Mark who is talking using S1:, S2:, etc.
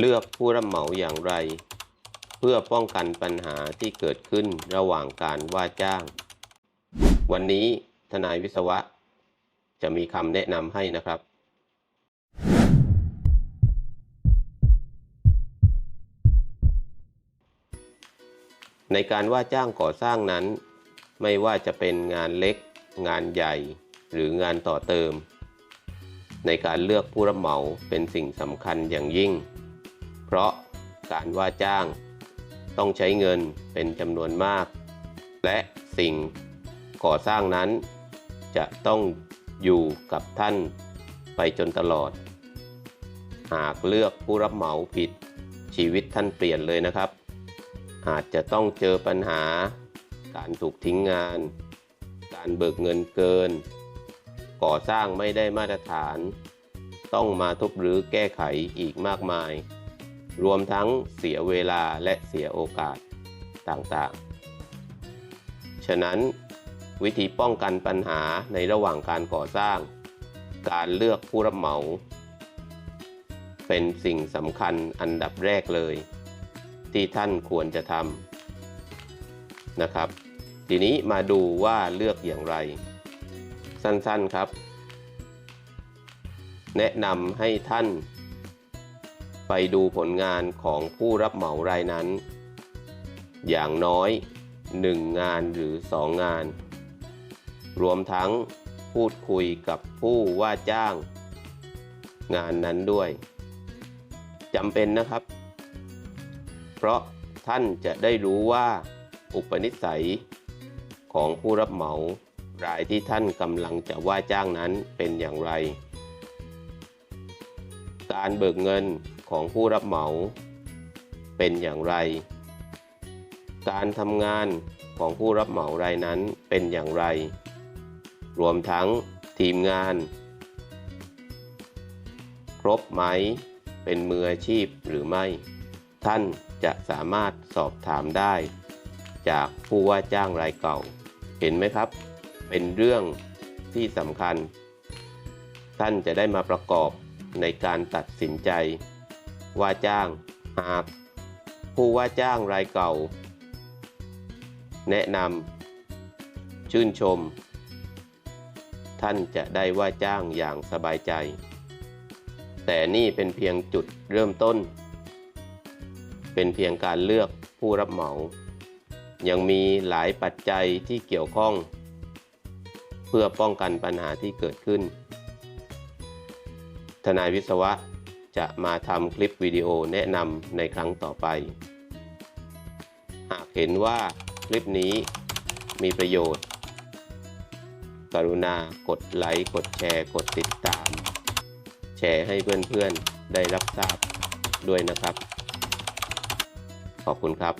S1: เลือกผู้รับเหมาอย่างไร เพื่อป้องกันปัญหาที่เกิดขึ้นระหว่างการว่าจ้าง วันนี้ทนายวิศวะ จะมีคำแนะนำให้นะครับ ในการว่าจ้างก่อสร้างนั้น ไม่ว่าจะเป็นงานเล็ก งานใหญ่ หรืองานต่อเติม ในการเลือกผู้รับเหมาเป็นสิ่งสำคัญอย่างยิ่ง เพราะการว่าจ้างต้องใช้เงินเป็นจำนวนมาก และสิ่งก่อสร้างนั้น จะต้องอยู่กับท่านไปจนตลอด หากเลือกผู้รับเหมาผิดชีวิตท่านเปลี่ยนเลยนะครับ อาจจะต้องเจอปัญหา การถูกทิ้งงาน การเบิกเงินเกิน ก่อสร้างไม่ได้มาตรฐาน ต้องมาทุบรื้อแก้ไขอีกมากมาย รวมทั้งเสียเวลาและเสียโอกาสต่างๆ ฉะนั้นวิธีป้องกันปัญหาในระหว่างการก่อสร้าง การเลือกผู้รับเหมา เป็นสิ่งสำคัญอันดับแรกเลย ที่ท่านควรจะทำนะครับ ทีนี้มาดูว่าเลือกอย่างไร สั้นๆครับ แนะนำให้ท่าน ไปดูผลงานของผู้รับเหมารายนั้น อย่างน้อย 1 งานหรือ 2 งาน รวมทั้งพูดคุยกับผู้ว่าจ้าง งานนั้นด้วยจำเป็นนะครับ เพราะท่านจะได้รู้ว่าอุปนิสัยของผู้รับเหมารายที่ท่านกำลังจะว่าจ้างนั้นเป็นอย่างไร การเบิกเงิน ของผู้รับเหมาเป็นอย่างไร การทำงานของผู้รับเหมารายนั้นเป็นอย่างไร รวมทั้งทีมงาน ครบไหม เป็นมืออาชีพหรือไม่ ท่านจะสามารถสอบถามได้ จากผู้ว่าจ้างรายเก่า เห็นไหมครับ เป็นเรื่องที่สำคัญ ท่านจะได้มาประกอบในการตัดสินใจ ว่าจ้าง หาก ผู้ว่าจ้างรายเก่า แนะนำชื่นชม ท่านจะได้ว่าจ้างอย่างสบายใจ แต่นี่เป็นเพียงจุดเริ่มต้น เป็นเพียงการเลือกผู้รับเหมา ยังมีหลายปัจจัยที่เกี่ยวข้อง เพื่อป้องกันปัญหาที่เกิดขึ้นทนายวิศวะ จะมาทำคลิปวิดีโอแนะนำในครั้งต่อไป หากเห็นว่าคลิปนี้มีประโยชน์ กรุณากดไลค์ กดแชร์ กดติดตาม แชร์ให้เพื่อนๆ ได้รับทราบด้วยนะครับ ขอบคุณครับ